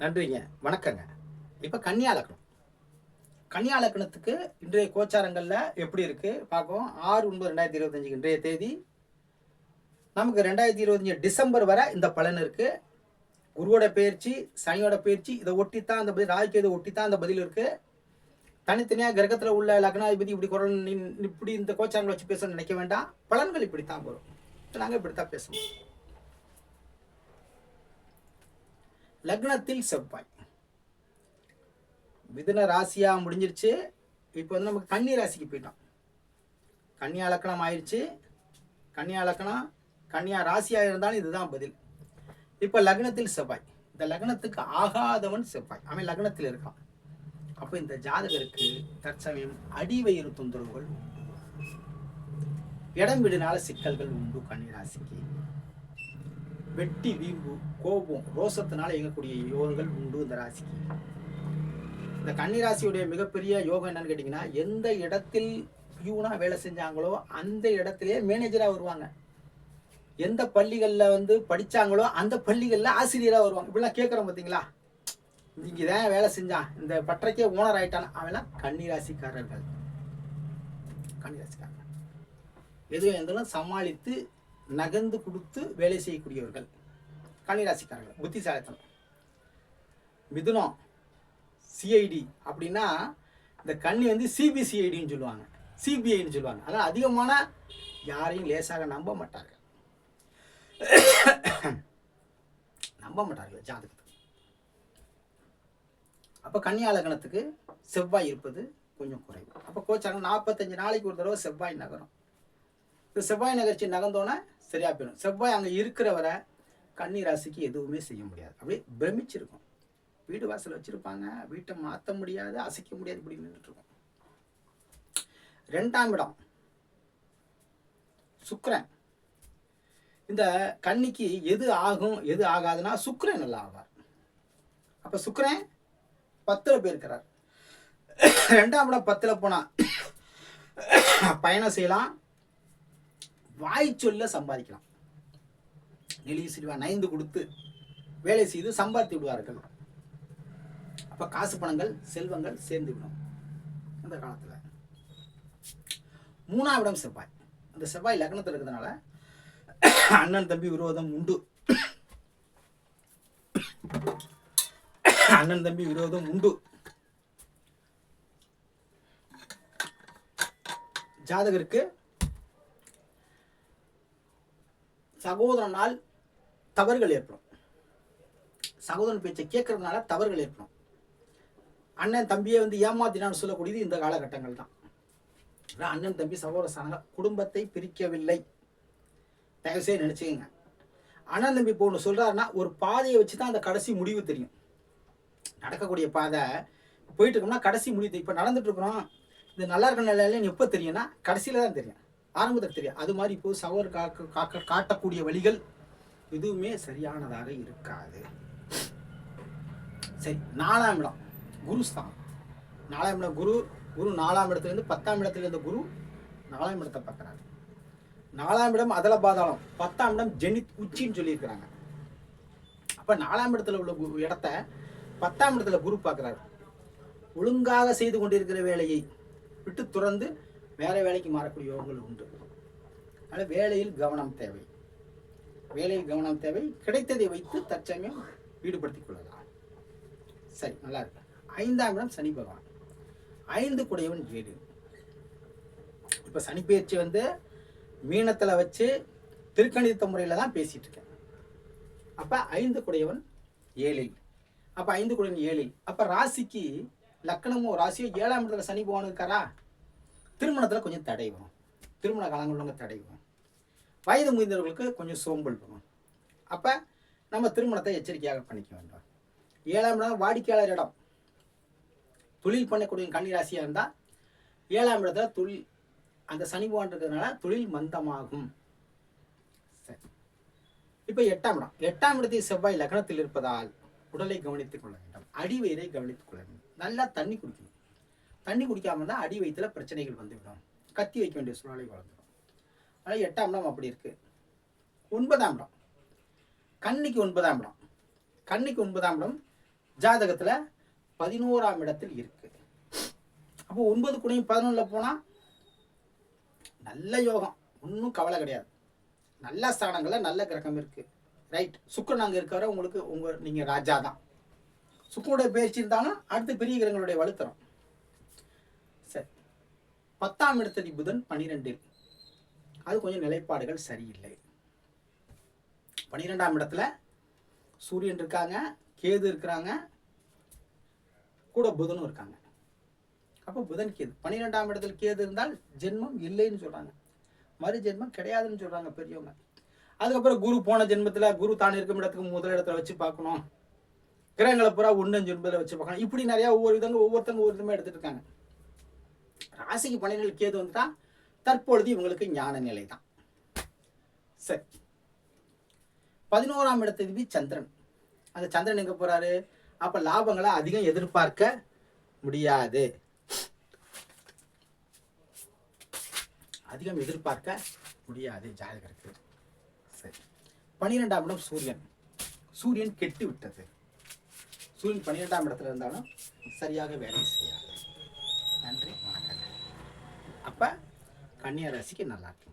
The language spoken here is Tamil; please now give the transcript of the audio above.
நன்றிங்க. வணக்கங்க. இப்போ கன்னியா லக்னம் கன்னியா லக்னத்துக்கு இன்றைய கோச்சாரங்களில் எப்படி இருக்குது பார்ப்போம் ஆறு ஒன்பது ரெண்டாயிரத்தி இருபத்தஞ்சு இன்றைய தேதி. நமக்கு ரெண்டாயிரத்தி இருபத்தஞ்சு டிசம்பர் வரை இந்த பலன் இருக்குது குருவோட பயிற்சி சனியோட பயிற்சி இதை ஒட்டித்தான் அந்த பதில் ராஜ்க்கு இதை ஒட்டித்தான் அந்த பதில் இருக்குது தனித்தனியாக கிரகத்தில் உள்ள லக்னாதிபதி இப்படி குரல் இப்படி இந்த கோச்சாரங்களை வச்சு பேசணும்னு நினைக்க வேண்டாம். பலன்கள் இப்படித்தான் வரும். நாங்கள் இப்படித்தான் பேசணும் லக்னத்தில் செவ்வாய். மிதுன ராசியா முடிஞ்சிருச்சு. இப்போ வந்து நமக்கு கன்னி ராசிக்கு போயிட்டோம். கன்னியா லக்கணம் ஆயிடுச்சு கன்னியா லக்கணம் கன்னியா ராசியாக இருந்தாலும் இதுதான் பதில். இப்போ லக்னத்தில் செவ்வாய். இந்த லக்னத்துக்கு ஆகாதவன் செவ்வாய். அவன் லக்னத்தில் இருக்கான். அப்போ இந்த ஜாதகருக்கு தற்சமயம் அடிவயிறு தொந்தரவுகள் உண்டு. இடம் விடுனால சிக்கல்கள் உண்டு கன்னி ராசிக்கு. வெட்டி வீம்பு கோபம் ரோசத்தினால இயங்கக்கூடிய யோகங்கள் உண்டு இந்த ராசிக்கு. இந்த கன்னிராசியுடைய மிகப்பெரிய யோகம் என்னன்னு கேட்டிங்கன்னா எந்த இடத்தில் யூனாக வேலை செஞ்சாங்களோ அந்த இடத்துலயே மேனேஜராக வருவாங்க. எந்த பள்ளிகளில் வந்து படித்தாங்களோ அந்த பள்ளிகளில் ஆசிரியராக வருவாங்க. இப்படிலாம் கேட்குறோம் பார்த்தீங்களா இங்கே தான் வேலை செஞ்சான்? இந்த பட்டறைக்கே ஓனர் ஆகிட்டான் அவெல்லாம் கன்னிராசிக்காரர்கள் ராசிக்காரர்கள். எதுவும் இருந்தாலும் சமாளித்து நகர்ந்து கொடுத்து வேலை செய்யக்கூடியவர்கள். கன்னிராசிக்காரர்கள் புத்திசாலித்தனம். மிதுனம் சிஐடி அப்படின்னா இந்த கன்னி வந்து சிபிசிஐடின்னு சொல்லுவாங்க. சிபிஐன்னு சொல்லுவாங்க. அதான் அதிகமான யாரையும் லேசாக நம்ப மாட்டார்கள். நம்ப மாட்டார்கள் ஜாதகத்துக்கு. அப்போ கன்னியாலகணத்துக்கு செவ்வாய் இருப்பது கொஞ்சம் குறைவு. அப்போ கோச்சாரம் நாற்பத்தஞ்சு நாளைக்கு ஒரு தடவை செவ்வாய் நகரும். இந்த செவ்வாய் நகர்ச்சி நகர்ந்தோன்னே சரியா போயிடும். செவ்வாய் அங்கே இருக்கிற வரை கன்னி ராசிக்கு எதுவுமே செய்ய முடியாது. அப்படியே பிரமிச்சிருக்கும். வீடு வாசல் வச்சுருப்பாங்க. வீட்டை மாற்ற முடியாது அசைக்க முடியாது இப்படி நின்றுட்டுருக்கும். ரெண்டாம் இடம். சுக்கரன். இந்த கன்னிக்கு எது ஆகும் எது ஆகாதுன்னா சுக்கரன் நல்லா ஆவார். அப்போ சுக்கரன் பத்தில் போயிருக்கிறார். ரெண்டாம் இடம் பத்தில் போனால் பயணம் செய்யலாம். வாய் சொல்ல சம்பாதிக்கலாம். நெளிவு சிறுவா நைந்து கொடுத்து வேலை செய்து சம்பாதித்து விடுவார்கள். அப்ப காசு பணங்கள் செல்வங்கள் சேர்ந்து விடும். அந்த காலத்தில். மூணாவிடம் செவ்வாய். அந்த செவ்வாய் லக்னத்தில் இருக்கிறதுனால அண்ணன் தம்பி விரோதம் உண்டு. அண்ணன் தம்பி விரோதம் உண்டு. ஜாதகருக்கு சகோதரனால் தவறுகள் ஏற்படும். சகோதரன் பேச்சை கேட்கறதுனால தவறுகள் ஏற்படும். அண்ணன் தம்பியை வந்து ஏமாத்தினான்னு சொல்லக்கூடியது இந்த காலகட்டங்கள் தான். அண்ணன் தம்பி சகோதர சாணங்க குடும்பத்தை பிரிக்கவில்லை. தயவுசெய்து நினச்சிக்கங்க. அண்ணன் தம்பி இப்போ ஒன்று சொல்கிறாருன்னா ஒரு பாதையை வச்சு தான் அந்த கடைசி முடிவு தெரியும். நடக்கக்கூடிய பாதை. போயிட்டு இருக்கோம்னா கடைசி முடிவு இப்போ நடந்துட்டு இருக்கிறோம். இது நல்லா இருக்கிற நிலையில எப்போ தெரியும்னா கடைசியில் தான் தெரியும். ஆரம்பத்தில் தெரியும். அது மாதிரி இப்போ சவர் காக்க காக்க காட்டக்கூடிய வழிகள் எதுவுமே சரியானதாக இருக்காது. சரி நாலாம் இடம். குருஸ்தானம். நாலாம் இடம் குரு குரு நாலாம் இடத்துலேருந்து பத்தாம் இடத்துல இருந்த குரு நாலாம் இடத்தை பார்க்குறாரு. நாலாம் இடம் அதல பாதாளம் பத்தாம் இடம் ஜெனித் உச்சின்னு சொல்லியிருக்கிறாங்க. அப்போ நாலாம் இடத்துல உள்ள குரு இடத்த பத்தாம் இடத்துல குரு பார்க்குறாரு. ஒழுங்காக செய்து கொண்டிருக்கிற வேலையை விட்டு துறந்து வேலை வேலைக்கு மாறக்கூடிய யோகங்கள் உண்டு. அதனால் வேலையில் கவனம் தேவை. வேலையில் கவனம் தேவை. கிடைத்ததை வைத்து தற்சமயம் ஈடுபடுத்திக் கொள்ளலாம். சரி நல்லா இருக்கு. ஐந்தாம் இடம் சனி பகவான். ஐந்து குடையவன் வீடு இப்போ சனி பயிற்சி வந்து மீனத்தில் வச்சு திருக்கணித்த முறையில் தான் பேசிகிட்டு இருக்கேன். அப்போ ஐந்து குடையவன் ஏழில். அப்போ ஐந்து குடையவன் ஏழில். அப்போ ராசிக்கு லக்கணமோ ராசியோ ஏழாம் இடத்துல சனி பகவான் இருக்காரா? திருமணத்தில் கொஞ்சம் தடை வரும். திருமண காலங்களில் தடை வரும். வயது முதிர்ந்தவர்களுக்கு கொஞ்சம் சோம்பல் வரும். அப்போ நம்ம திருமணத்தை எச்சரிக்கையாக பண்ணிக்க வேண்டும். ஏழாம் இடம் வாடிக்கையாளர் இடம். தொழில் பண்ணக்கூடிய கன்னிராசியாக இருந்தால் ஏழாம் இடத்துல தொழில் அந்த சனி பகவான் இருக்கிறதுனால தொழில் மந்தமாகும். சரி. இப்போ எட்டாம் இடம். எட்டாம் இடத்தில் செவ்வாய் லக்னத்தில் இருப்பதால் உடலை கவனித்துக் கொள்ள வேண்டும். அடிவயிரை கவனித்துக் கொள்ள வேண்டும். நல்லா தண்ணி குடிக்கணும். தண்ணி குடிக்காம இருந்தால் அடி வயிற்றுல பிரச்சனைகள் வந்துவிடும். கத்தி வைக்க வேண்டிய சூழ்நிலை வளர்ந்துடும் அதனால் எட்டாம் இடம் அப்படி இருக்குது ஒன்பதாம் இடம். கண்ணிக்கு ஒன்பதாம் இடம். கண்ணிக்கு ஒன்பதாம் இடம் ஜாதகத்தில் பதினோராம் இடத்தில் இருக்குது அப்போ ஒன்பது குடையும் பதினொன்றில் போனால் நல்ல யோகம். ஒன்றும் கவலை கிடையாது. நல்ல ஸ்தானங்களில் நல்ல கிரகம் இருக்குது ரைட் சுக்கரன் அங்கே இருக்கிற உங்களுக்கு உங்கள் நீங்கள் ராஜா தான். சுக்கரனுடைய பயிற்சி இருந்தாலும் அடுத்து பெரிய கிரகங்களுடைய வலுத்தரம். பத்தாம் இடத்ததி புதன் பனிரெண்டில் அது கொஞ்சம் நிலைப்பாடுகள் சரியில்லை. பன்னிரெண்டாம் இடத்துல சூரியன் இருக்காங்க கேது இருக்கிறாங்க கூட புதனும் இருக்காங்க. அப்போ புதன் கேது. பன்னிரெண்டாம் இடத்துல கேது இருந்தால் ஜென்மம் இல்லைன்னு சொல்கிறாங்க மறு ஜென்மம் கிடையாதுன்னு சொல்கிறாங்க பெரியவங்க. அதுக்கப்புறம் குரு போன ஜென்மத்தில் குரு தான் இருக்கும் இடத்துக்கு முதல் இடத்துல வச்சு பார்க்கணும். கிரகங்களை பூரா ஒன்று ஜென்மத்தில் வச்சு பார்க்கணும். இப்படி நிறைய ஒவ்வொரு விதங்க ஒவ்வொருத்தங்க ஒவ்வொரு விதமாக எடுத்துகிட்டு இருக்காங்க. ராசிக்கு பன்னிரெண்டு கேது வந்துட்டா? தற்பொழுது இவங்களுக்கு ஞான நிலை தான் சரி. பதினோராம் இடத்துக்கு சந்திரன். அந்த சந்திரன் எங்க போறாரு? அப்ப லாபங்களை அதிகம் எதிர்பார்க்க முடியாது. அதிகம் எதிர்பார்க்க முடியாது. ஜாதகருக்கு சரி. பன்னிரெண்டாம் இடம் சூரியன். சூரியன் கெட்டு விட்டது. சூரியன் பன்னிரெண்டாம் இடத்துல இருந்தாலும் சரியாக வேலை செய்யாது. அப்போ கன்னியா ராசிக்கு நல்லா இருக்கும்